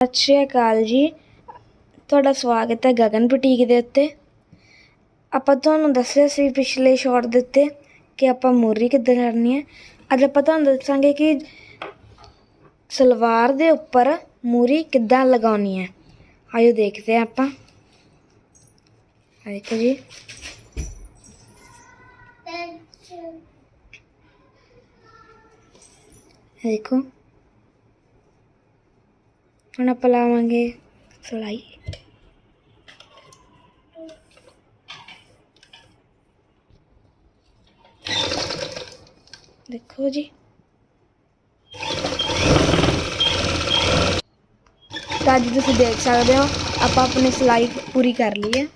ਸਤਿ ਸ਼੍ਰੀ ਅਕਾਲ ਜੀ। ਤੁਹਾਡਾ ਸਵਾਗਤ ਹੈ ਗਗਨ ਬੁਟੀਕ ਦੇ ਉੱਤੇ। ਆਪਾਂ ਤੁਹਾਨੂੰ ਦੱਸਿਆ ਸੀ ਪਿਛਲੇ ਸ਼ਾਰਟ ਦੇ ਉੱਤੇ ਕਿ ਆਪਾਂ ਮੂਰੀ ਕਿੱਦਾਂ ਕਰਨੀ ਹੈ। ਅੱਜ ਆਪਾਂ ਤੁਹਾਨੂੰ ਦੱਸਾਂਗੇ ਕਿ ਸਲਵਾਰ ਦੇ ਉੱਪਰ ਮੂਰੀ ਕਿੱਦਾਂ ਲਗਾਉਣੀ ਹੈ। ਆਇਓ ਦੇਖਦੇ ਹਾਂ ਆਪਾਂ। ਦੇਖੋ ਜੀ। ਇਹ ਦੇਖੋ। ਹੁਣ ਆਪਾਂ ਲਾਵਾਂਗੇ ਸਲਾਈ ਦੇਖੋ ਜੀ ਤਾਂ ਅੱਜ ਤੁਸੀਂ ਦੇਖ ਸਕਦੇ ਹੋ ਆਪਾਂ ਆਪਣੀ ਸਲਾਈ ਪੂਰੀ ਕਰ ਲਈ ਹੈ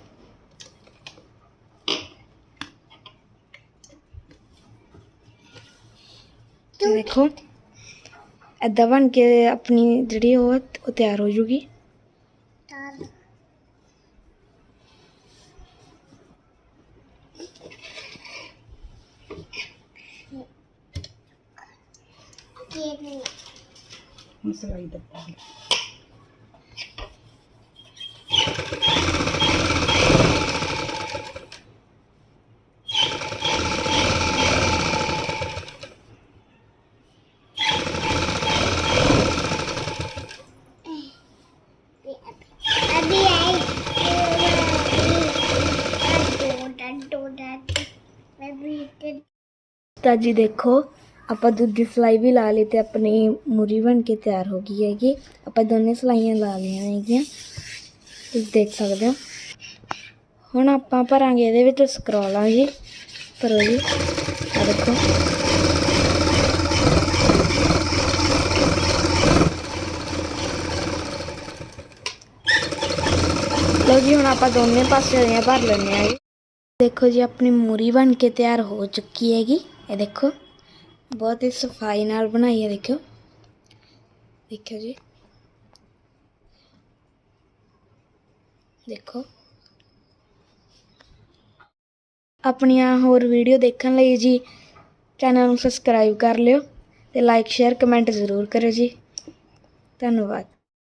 ਦੇਖੋ ਏਦਾਂ ਬਣ ਕੇ ਆਪਣੀ ਜਿਹੜੀ ਉਹ ਉਹ ਤਿਆਰ ਹੋ ਜੂਗੀ ਸਲਾਈ ਦਾ ਤਾਂ ਜੀ ਦੇਖੋ, ਆਪਾਂ ਦੂਜੀ ਸਲਾਈ ਵੀ ਲਾ ਲਈ ਤੇ ਆਪਣੀ ਮੂਰੀ ਬਣ ਕੇ ਤਿਆਰ ਹੋ ਗਈ ਹੈਗੀ। ਆਪਾਂ ਦੋਨੇ ਸਲਾਈਆਂ ਲਾ ਲਈਆਂ ਹੈਗੀਆਂ। ਤੁਸੀਂ ਦੇਖ ਸਕਦੇ ਹੋ। ਹੁਣ ਆਪਾਂ ਭਰਾਂਗੇ ਇਹਦੇ ਵਿੱਚ ਸਕਰੋਲਾਂ ਜੀ। ਭਰੋ ਜੀ। ਆ ਦੇਖੋ। ਲਓ ਜੀ, ਹੁਣ ਆਪਾਂ ਦੋਨੇ ਪਾਸੇ ਦੀਆਂ ਭਰ ਲੈਣੇ ਆ ਦੇਖੋ ਜੀ, ਆਪਣੀ ਮੂਰੀ ਬਣ ਕੇ ਤਿਆਰ ਹੋ ਚੁੱਕੀ ਹੈਗੀ। ਇਹ ਦੇਖੋ, ਬਹੁਤ ਹੀ ਸਫ਼ਾਈ ਨਾਲ ਬਣਾਈ ਹੈ, ਦੇਖਿਓ। ਦੇਖਿਓ ਜੀ। ਦੇਖੋ। ਆਪਣੀਆਂ ਹੋਰ ਵੀਡੀਓ ਦੇਖਣ ਲਈ ਜੀ, ਚੈਨਲ ਨੂੰ ਸਬਸਕ੍ਰਾਈਬ ਕਰ ਲਿਓ ਤੇ ਲਾਈਕ ਸ਼ੇਅਰ ਕਮੈਂਟ ਜ਼ਰੂਰ ਕਰਿਓ ਜੀ। ਧੰਨਵਾਦ।